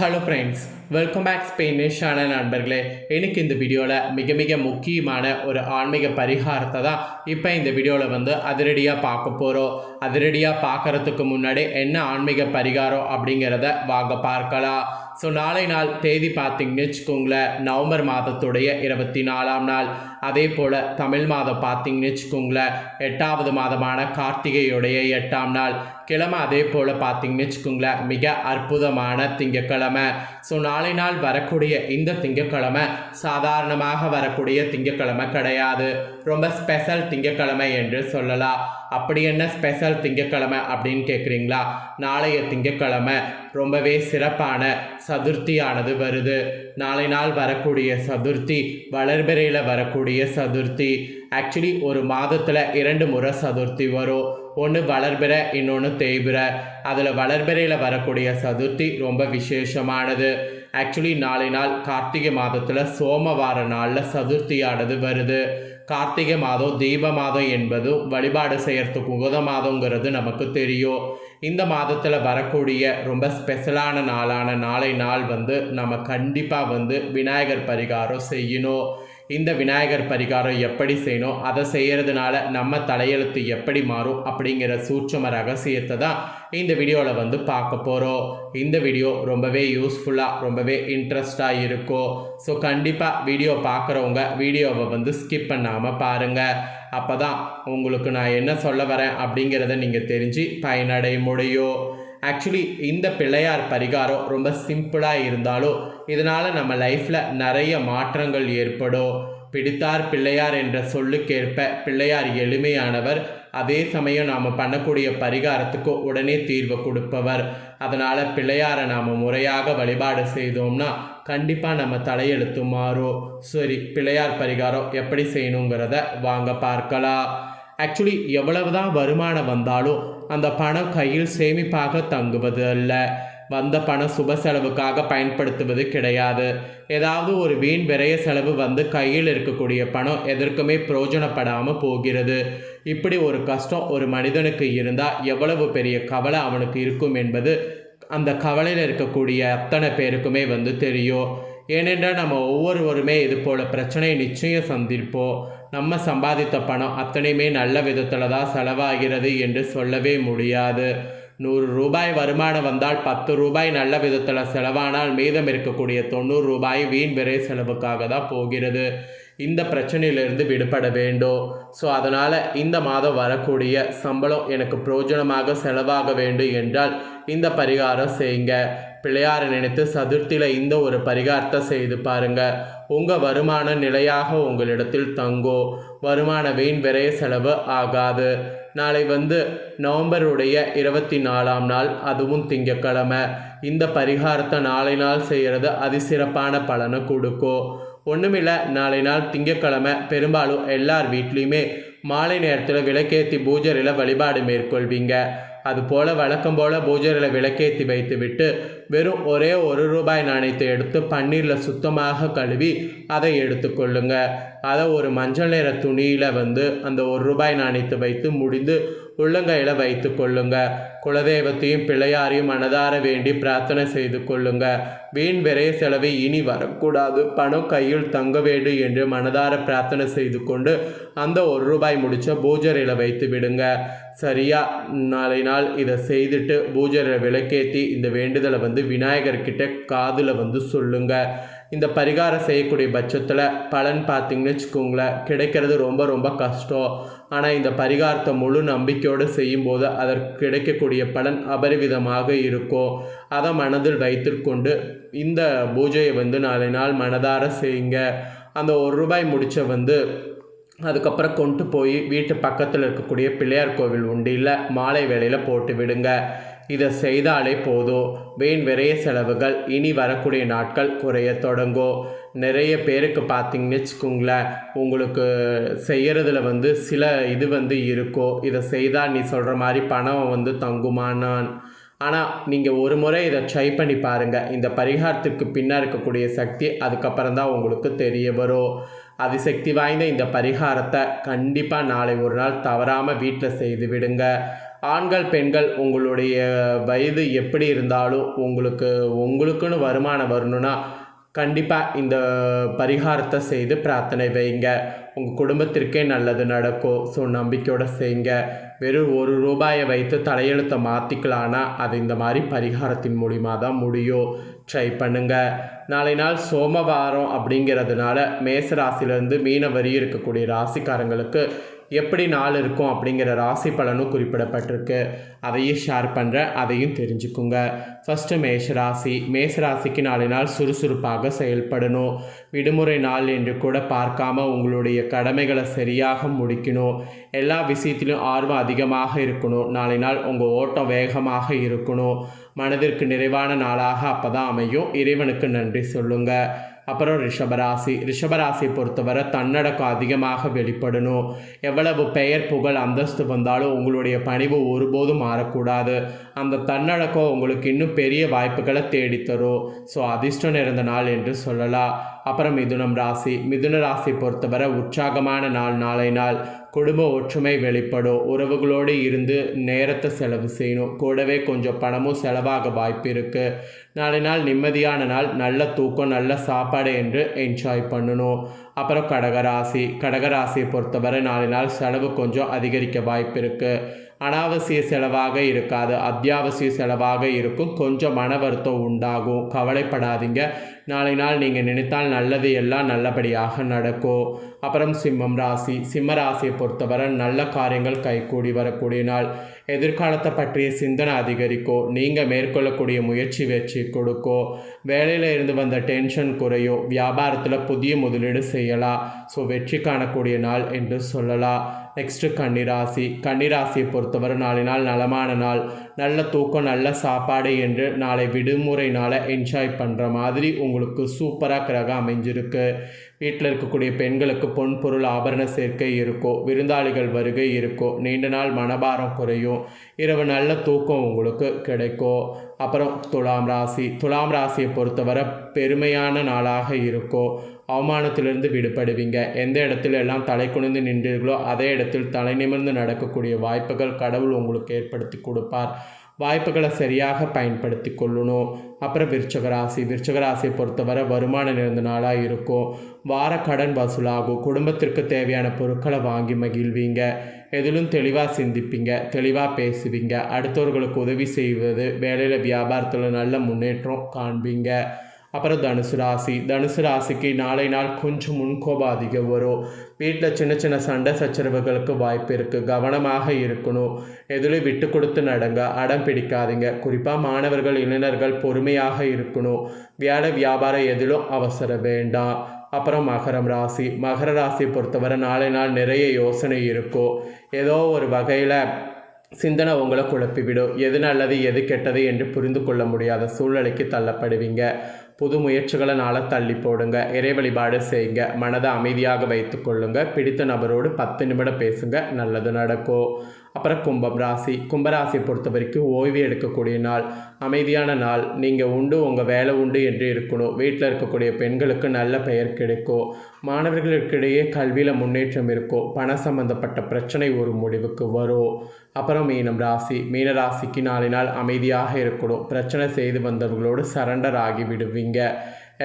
Hello friends welcome back ஸ்பெயினிஷான நண்பர்களே. எனக்கு இந்த வீடியோவில் மிக மிக முக்கியமான ஒரு ஆன்மீக பரிகாரத்தை தான் இப்போ இந்த வீடியோவில் வந்து அதிரடியாக பார்க்க போகிறோம் அதிரடியாக பார்க்கறதுக்கு முன்னாடி என்ன ஆன்மீக பரிகாரம் அப்படிங்கிறத வாங்க பார்க்கலாம். ஸோ நாளை நாள் தேதி பார்த்தீங்கன்னு வச்சுக்கோங்களேன் நவம்பர் மாதத்துடைய இருபத்தி நாலாம் நாள். அதே போல் தமிழ் மாதம் பார்த்தீங்கன்னு வச்சுக்கோங்களேன் எட்டாவது மாதமான கார்த்திகையுடைய எட்டாம் நாள். கிழமை அதே போல் பார்த்தீங்கன்னு வச்சுக்கோங்களேன் மிக அற்புதமான திங்கக்கிழமை. ஸோ நாளை நாள் வரக்கூடிய இந்த திங்கக்கிழமை சாதாரணமாக வரக்கூடிய திங்கக்கிழமை கிடையாது. ரொம்ப ஸ்பெஷல் திங்கக்கிழமை என்று சொல்லலாம். அப்படி என்ன ஸ்பெஷல் திங்கக்கிழமை அப்படின்னு கேட்குறீங்களா நாளைய திங்கக்கிழமை ரொம்பவே சிறப்பான சதுர்த்தியானது வருது. நாளை நாள் வரக்கூடிய சதுர்த்தி வளர்பிறையில் வரக்கூடிய சதுர்த்தி. ஆக்சுவலி ஒரு மாதத்தில் இரண்டு முறை சதுர்த்தி வரும். ஒன்று வளர்பிற இன்னொன்று தேய்பிற. அதில் வளர்பிறையில் வரக்கூடிய சதுர்த்தி ரொம்ப விசேஷமானது. ஆக்சுவலி நாளை நாள் கார்த்திகை மாதத்தில் சோமவார நாளில் சதுர்த்தியானது வருது. கார்த்திகை மாதம் தீப மாதம் என்பதும் வழிபாடு செய்கிறதுக்கு உகத மாதங்கிறது நமக்கு தெரியும். இந்த மாதத்தில் வரக்கூடிய ரொம்ப ஸ்பெஷலான நாளான நாளை நாள் வந்து நம்ம கண்டிப்பாக வந்து விநாயகர் பரிகாரம் செய்யணும். இந்த விநாயகர் பரிகாரம் எப்படி செய்யணும் அதை செய்கிறதுனால நம்ம தலையெழுத்து எப்படி மாறும் அப்படிங்கிற சூட்சம ரகசியத்தை தான் இந்த வீடியோவில் வந்து பார்க்க போகிறோம் இந்த வீடியோ ரொம்பவே யூஸ்ஃபுல்லாக ரொம்பவே இன்ட்ரெஸ்டாக இருக்கும். ஸோ கண்டிப்பாக வீடியோ பார்க்குறவங்க வீடியோவை வந்து ஸ்கிப் பண்ணாமல் பாருங்கள் அப்போ தான் உங்களுக்கு நான் என்ன சொல்ல வரேன் அப்படிங்கிறத நீங்கள் தெரிஞ்சு பயனடைய முடியும். ஆக்சுவலி இந்த பிள்ளையார் பரிகாரம் ரொம்ப சிம்பிளாக இருந்தாலும் இதனால் நம்ம லைஃப்பில் நிறைய மாற்றங்கள் ஏற்படும். பிடித்தார் பிள்ளையார் என்ற சொல்லுக்கேற்ப பிள்ளையார் எளிமையானவர். அதே சமயம் நாம் பண்ணக்கூடிய பரிகாரத்துக்கு உடனே தீர்வு கொடுப்பவர். அதனால் பிள்ளையாரை நாம் முறையாக வழிபாடு செய்தோம்னா கண்டிப்பாக நம்ம தலையெழுத்து மாறும். சரி பிள்ளையார் பரிகாரம் எப்படி செய்யணுங்கிறத வாங்க பார்க்கலாம். ஆக்சுவலி எவ்வளவு தான் வருமானம் வந்தாலும் அந்த பணம் கையில் சேமிப்பாக தங்குவது அல்ல. வந்த பணம் சுப செலவுக்காக பயன்படுத்துவது கிடையாது. ஏதாவது ஒரு வீண் விரைய செலவு வந்து கையில் இருக்கக்கூடிய பணம் எதற்குமே பிரயோஜனப்படாமல் போகிறது. இப்படி ஒரு கஷ்டம் ஒரு மனிதனுக்கு இருந்தால் எவ்வளவு பெரிய கவலை அவனுக்கு இருக்கும் என்பது அந்த கவலையில் இருக்கக்கூடிய அத்தனை பேருக்குமே வந்து தெரியும். ஏனென்றால் நம்ம ஒவ்வொருவருமே இது போல் பிரச்சனையை நிச்சயம் சந்திப்போம். நம்ம சம்பாதித்த பணம் அத்தனையுமே நல்ல விதத்தில் தான் செலவாகிறது என்று சொல்லவே முடியாது. நூறு ரூபாய் வருமானம் வந்தால் பத்து ரூபாய் நல்ல விதத்தில் செலவானால் மீதம் இருக்கக்கூடிய தொண்ணூறு ரூபாய் வீண் விரை செலவுக்காக தான் போகிறது. இந்த பிரச்சனையிலிருந்து விடுபட வேண்டும். ஸோ அதனால் இந்த மாதம் வரக்கூடிய சம்பளம் எனக்கு பிரயோஜனமாக செலவாக வேண்டும் என்றால் இந்த பரிகாரம் செய்யுங்க. பிள்ளையாரை நினைத்து சதுர்த்தியில் இந்த ஒரு பரிகாரத்தை செய்து பாருங்க. உங்கள் வருமான நிலையாக உங்களிடத்தில் தங்கோ. வருமான வீண் விரைய செலவு ஆகாது. நாளை வந்து நவம்பருடைய இருபத்தி நாலாம் நாள் அதுவும் திங்கக்கிழமை இந்த பரிகாரத்தை நாளை நாள் செய்கிறது அதிசிறப்பான பலனை கொடுக்கும் ஒன்றுமில்ல நாளை நாள் திங்கக்கிழமை பெரும்பாலும் எல்லார் வீட்லேயுமே மாலை நேரத்தில் விளக்கேற்றி பூஜரில் வழிபாடு மேற்கொள்வீங்க. அதுபோல் வழக்கம் போல் பூஜையில் விளக்கேற்றி வைத்துவிட்டு வெறும் ஒரே ஒரு ரூபாய் நாணயத்தை எடுத்து பன்னீரில் சுத்தமாக கழுவி அதை எடுத்துக்கொள்ளுங்க அதை ஒரு மஞ்சள் நிற துணியில் வந்து அந்த ஒரு ரூபாய் நாணயத்தை வைத்து முடிந்து உள்ளங்கையில் வைத்து கொள்ளுங்க. குலதெய்வத்தையும் பிள்ளையாரையும் மனதார வேண்டி பிரார்த்தனை செய்து கொள்ளுங்க. வீண் விரைய செலவு இனி வரக்கூடாது. பணம் கையில் தங்க வேண்டும் என்று மனதார பிரார்த்தனை செய்து கொண்டு அந்த ஒரு ரூபாய் முடிச்ச பூஜரையில் வைத்து விடுங்க. சரியா? நாளை நாள் இதை செய்துட்டு பூஜரை விளக்கேற்றி இந்த வேண்டுதலை வந்து விநாயகர்கிட்ட காதில் வந்து சொல்லுங்கள் இந்த பரிகாரம் செய்யக்கூடிய பட்சத்தில் பலன் பார்த்திங்கன்னு வச்சுக்கோங்களேன். கிடைக்கிறது ரொம்ப ரொம்ப கஷ்டம். ஆனால் இந்த பரிகாரத்தை முழு நம்பிக்கையோடு செய்யும்போது அதற்கு கிடைக்கக்கூடிய பலன் அபரிவிதமாக இருக்கும். அதை மனதில் வைத்துக்கொண்டு இந்த பூஜையை வந்து நாளை நாள் மனதார செய்யுங்க. அந்த ஒரு ரூபாய் முடிச்ச வந்து அதுக்கப்புறம் கொண்டு போய் வீட்டு பக்கத்தில் இருக்கக்கூடிய பிள்ளையார் கோவில் உண்டியில் மாலை வேளையில் போட்டு விடுங்க. இதை செய்தாலே போதும் வீண் விரைய செலவுகள் இனி வரக்கூடிய நாட்கள் குறைய தொடங்கும் நிறைய பேருக்கு பார்த்தீங்கன்னு வச்சுக்கோங்களேன் உங்களுக்கு செய்கிறதுல வந்து சில இது வந்து இருக்கும் இதை செய்தால் நீ சொல்கிற மாதிரி பணம் வந்து தங்குமானான் ஆனால் நீங்கள் ஒரு முறை இதை ட்ரை பண்ணி பாருங்கள் இந்த பரிகாரத்துக்கு பின்னாக இருக்கக்கூடிய சக்தி அதுக்கப்புறம் தான் உங்களுக்கு தெரிய வரும். அதிசக்தி வாய்ந்த இந்த பரிகாரத்தை கண்டிப்பாக நாளை ஒரு நாள் தவறாமல் வீட்டில் செய்து விடுங்க. ஆண்கள் பெண்கள் உங்களுடைய வயது எப்படி இருந்தாலும் உங்களுக்கு உங்களுக்குன்னு வருமானம் வரணும்னா கண்டிப்பாக இந்த பரிகாரத்தை செய்து பிரார்த்தனை வைங்க. உங்கள் குடும்பத்திற்கே நல்லது நடக்கும். ஸோ நம்பிக்கையோடு செய்யுங்க வெறும் ஒரு ரூபாயை வைத்து தலையெழுத்தை மாற்றிக்கலான்னா அது இந்த மாதிரி பரிகாரத்தின் மூலிமா தான் முடியும். ட்ரை பண்ணுங்கள் நாளை நாள் சோமவாரம் அப்படிங்கிறதுனால மேச ராசிலேருந்து மீன வரி இருக்கக்கூடிய ராசிக்காரங்களுக்கு எப்படி நாள் இருக்கும் அப்படிங்கிற ராசி பலனும் குறிப்பிடப்பட்டிருக்கு. அதையும் ஷேர் பண்ணுறேன் அதையும் தெரிஞ்சுக்குங்க. ஃபஸ்ட்டு மேஷராசி மேஷராசிக்கு நாளை நாள் சுறுசுறுப்பாக செயல்படணும். விடுமுறை நாள் என்று கூட பார்க்காம உங்களுடைய கடமைகளை சரியாக முடிக்கணும். எல்லா விஷயத்திலும் ஆர்வம் அதிகமாக இருக்கணும். நாளை நாள் உங்கள் ஓட்டம் வேகமாக இருக்கணும். மனதிற்கு நிறைவான நாளாக அப்போ தான் அமையும். இறைவனுக்கு நன்றி சொல்லுங்கள் அப்புறம் ரிஷபராசி. ரிஷபராசியை பொறுத்தவரை தன்னடக்கம் அதிகமாக வெளிப்படணும். எவ்வளவு பெயர் புகழ் அந்தஸ்து வந்தாலும் உங்களுடைய பணிவு ஒருபோதும் மாறக்கூடாது. அந்த தன்னடக்கம் உங்களுக்கு இன்னும் பெரிய வாய்ப்புகளை தேடித்தரும். ஸோ அதிர்ஷ்டம் நிறைந்த நாள் என்று சொல்லலாம். அப்புறம் மிதுனம் ராசி. மிதுன ராசி பொறுத்தவரை உற்சாகமான நாள் நாளை நாள். குடும்ப ஒற்றுமை வெளிப்படும். உறவுகளோடு இருந்து நேரத்தை செலவு செய்யணும். கூடவே கொஞ்சம் பணமும் செலவாக வாய்ப்பு இருக்குது நாளை நாள் நிம்மதியான நாள் நல்ல தூக்கம் நல்ல சாப்பாடு என்று என்ஜாய் பண்ணணும். அப்புறம் கடகராசி. கடகராசியை பொறுத்தவரை நாளை நாள் செலவு கொஞ்சம் அதிகரிக்க வாய்ப்பு இருக்குது அனாவசிய செலவாக இருக்காது. அத்தியாவசிய செலவாக இருக்கும். கொஞ்சம் மன வருத்தம் உண்டாகும். கவலைப்படாதீங்க. நாளை நாள் நீங்கள் நினைத்தால் நல்லது எல்லாம் நல்லபடியாக நடக்கும். அப்புறம் சிம்மம் ராசி. சிம்ம ராசியை பொறுத்தவரை நல்ல காரியங்கள் கைகூடி வரக்கூடிய நாள். எதிர்காலத்தை பற்றிய சிந்தனை அதிகரிக்கும். நீங்கள் மேற்கொள்ளக்கூடிய முயற்சி வெற்றி கொடுக்கும். வேலையில் இருந்து வந்த டென்ஷன் குறையும். வியாபாரத்தில் புதிய முதலீடு செய்யலாம். ஸோ வெற்றி காணக்கூடிய நாள் என்று சொல்லலாம். நெக்ஸ்ட்டு கன்னிராசி. கன்னிராசியை பொறுத்தவரை நாளை நாள் நலமான நாள் நல்ல தூக்கம் நல்ல சாப்பாடு என்று நாளை விடுமுறை நாளை என்ஜாய் பண்ணுற மாதிரி உங்களுக்கு சூப்பராக கிரகம் அமைஞ்சிருக்கு. வீட்டில் இருக்கக்கூடிய பெண்களுக்கு பொன் பொருள் ஆபரண சேர்க்கை இருக்கும் விருந்தாளிகள் வருகை இருக்கும் நீண்ட நாள் மனபாரம் குறையும். இரவு நல்ல தூக்கம் உங்களுக்கு கிடைக்கும் அப்புறம் துலாம் ராசி. துலாம் ராசியை பொறுத்தவரை பெருமையான நாளாக இருக்கும் அவமானத்திலிருந்து விடுபடுவீங்க. எந்த இடத்துல எல்லாம் தலை குனிந்து நின்றீர்களோ அதே இடத்தில் தலை நிமிர்ந்து நடக்கக்கூடிய வாய்ப்புகள் கடவுள் உங்களுக்கு ஏற்படுத்தி கொடுப்பார். வாய்ப்புகளை சரியாக பயன்படுத்தி கொள்ளணும். அப்புறம் விருச்சகராசி. விருச்சகராசியை பொறுத்தவரை வருமானம் நிறைந்த நாளாக இருக்கும். வார கடன் வசூலாகும். குடும்பத்திற்கு தேவையான பொருட்களை வாங்கி மகிழ்வீங்க. எதிலும் தெளிவாக சிந்திப்பீங்க. தெளிவாக பேசுவீங்க. அடுத்தவர்களுக்கு உதவி செய்வது வேலையில் வியாபாரத்தில் நல்ல முன்னேற்றம் காண்பீங்க. அப்புறம் தனுசு ராசி. தனுசு ராசிக்கு நாளை நாள் கொஞ்சம் முன்கோபம் அதிகம் வரும். வீட்டில் சின்ன சின்ன சண்டை சச்சரவுகளுக்கு வாய்ப்பு இருக்குது கவனமாக இருக்கணும். எதிலும் விட்டு கொடுத்து நடங்க. அடம் பிடிக்காதீங்க. குறிப்பாக மாணவர்கள் இளைஞர்கள் பொறுமையாக இருக்கணும். வியாழ வியாபாரம் எதிலும் அவசரம் வேண்டாம். அப்புறம் மகரம் ராசி. மகர ராசியை பொறுத்தவரை நாளை நாள் நிறைய யோசனை இருக்கும். ஏதோ ஒரு வகையில் சிந்தனை உங்களை குழப்பிவிடும். எது நல்லது எது கெட்டது என்று புரிந்து கொள்ள முடியாத சூழ்நிலைக்கு தள்ளப்படுவீங்க. புது முயற்சிகளை நாளை தள்ளி போடுங்க. இறை வழிபாடு செய்யுங்க மனதை அமைதியாக வைத்து கொள்ளுங்க. பிடித்த நபரோடு பத்து நிமிடம் பேசுங்க. நல்லது நடக்கும். அப்புறம் கும்பம் ராசி கும்பராசியை பொறுத்த வரைக்கும் ஓய்வு எடுக்கக்கூடிய நாள் அமைதியான நாள் நீங்கள் உண்டு உங்கள் வேலை உண்டு என்று இருக்கணும். வீட்டில் இருக்கக்கூடிய பெண்களுக்கு நல்ல பெயர் கிடைக்கும். மாணவர்களுக்கிடையே கல்வியில் முன்னேற்றம் இருக்கும். பண சம்பந்தப்பட்ட பிரச்சனை ஒரு முடிவுக்கு வரும். அப்புறம் மீனம் ராசி மீன ராசிக்கு நாளை நாள் அமைதியாக இருக்கணும். பிரச்சனை செய்து வந்தவர்களோடு சரண்டர் ஆகி விடுவீங்க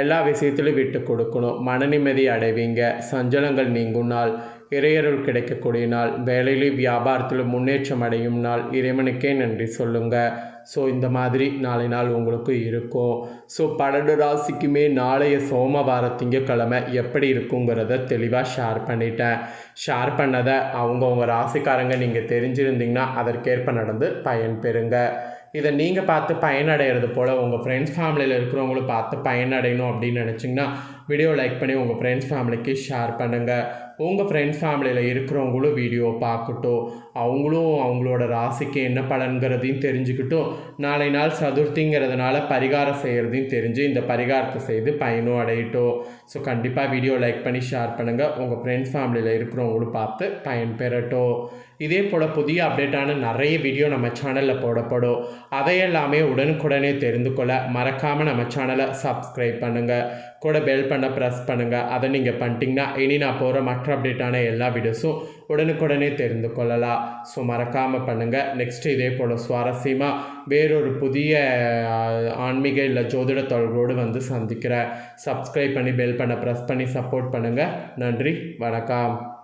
எல்லா விஷயத்திலும் விட்டு கொடுக்கணும். மன நிம்மதி அடைவீங்க. சஞ்சலங்கள் நீங்கும் நாள். இறையருள் கிடைக்கக்கூடிய நாள். வேலையிலும் வியாபாரத்திலும் முன்னேற்றம் அடையும் நாள். இறைவனுக்கே நன்றி சொல்லுங்கள் ஸோ இந்த மாதிரி நாளை நாள் உங்களுக்கு இருக்கும். ஸோ பன்னெண்டு ராசிக்குமே நாளைய சோமவார திங்கக்கிழமை எப்படி இருக்குங்கிறத தெளிவாக ஷேர் பண்ணிட்டேன். ஷேர் பண்ணதை அவங்கவுங்க ராசிக்காரங்க நீங்கள் தெரிஞ்சிருந்தீங்கன்னா அதற்கேற்ப நடந்து பயன்பெறுங்க இதை நீங்கள் பார்த்து பயனடைகிறது போல் உங்கள் ஃப்ரெண்ட்ஸ் ஃபேமிலியில் இருக்கிறவங்களும் பார்த்து பயனடையணும் அப்படின்னு நினச்சிங்கன்னா வீடியோ லைக் பண்ணி உங்கள் ஃப்ரெண்ட்ஸ் ஃபேமிலிக்கு ஷேர் பண்ணுங்கள் உங்கள் ஃப்ரெண்ட்ஸ் ஃபேமிலியில் இருக்கிறவங்களும் வீடியோ பார்க்கட்டும். அவங்களும் அவங்களோட ராசிக்கு என்ன பலன்கிறதையும் தெரிஞ்சுக்கிட்டும் நாளை நாள் சதுர்த்திங்கிறதுனால பரிகாரம் செய்கிறதையும் தெரிஞ்சு இந்த பரிகாரத்தை செய்து பயனும் அடையட்டும். ஸோ கண்டிப்பாக வீடியோ லைக் பண்ணி ஷேர் பண்ணுங்கள் உங்கள் ஃப்ரெண்ட்ஸ் ஃபேமிலியில் இருக்கிறவங்களும் பார்த்து பயன் பெறட்டும். இதே போல் புதிய அப்டேட்டான நிறைய வீடியோ நம்ம சேனலில் போடப்படும். அதையெல்லாமே உடனுக்குடனே தெரிந்து கொள்ள மறக்காமல் நம்ம சேனலை சப்ஸ்கிரைப் பண்ணுங்கள் கூட பெல் பண்ண ப்ரெஸ் பண்ணுங்கள் அதை நீங்கள் பண்ணிட்டீங்கன்னா இனி நான் போகிற மற்ற அப்டேட்டான எல்லா வீடியோஸும் உடனுக்குடனே தெரிந்து கொள்ளலாம். ஸோ மறக்காமல் பண்ணுங்கள் நெக்ஸ்ட் இதே போல் சுவாரஸ்யமாக வேறொரு புதிய ஆன்மீக இல்லை ஜோதிட தொடர்போடு வந்து சந்திக்கிறேன். சப்ஸ்கிரைப் பண்ணி பெல் பண்ண ப்ரெஸ் பண்ணி சப்போர்ட் பண்ணுங்கள் நன்றி. வணக்கம்.